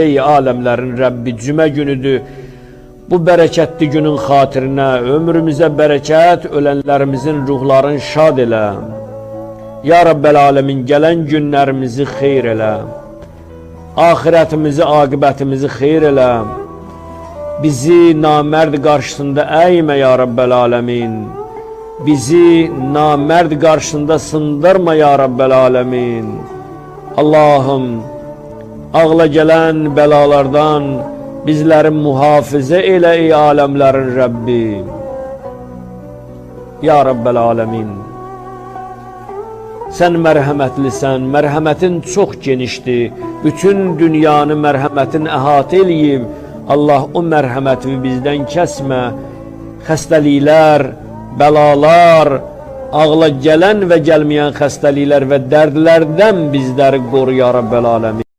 ey alemlerin Rabbi cümə günüdür. Bu bərəkətli günün xatirinə ömrümüzə bərəkət, ölənlərimizin ruhlarını şad elə. Ya Rabbel alemin gələn günlərimizi xeyr elə. Ahirətimizi, aqibətimizi xeyr elə. Bizi namərd qarşısında əymə ya Rabbel alemin. Bizi namərd qarşısında sındırma ya Rabbel alemin. Allahım, ağla gələn bəlalardan bizləri mühafizə elə ey aləmlərin Rəbbi. Ya Rabbel alemin. Sən mərhəmətlisən, mərhəmətin çox genişdir. Bütün dünyanı mərhəmətin əhatə eləyib. Allah o mərhəmətini bizdən kəsmə. Xəstəliklər, bəlalar, ağla gələn və gəlməyən xəstəliklər və dərdlərdən bizləri qoru ya Rabbel alemin.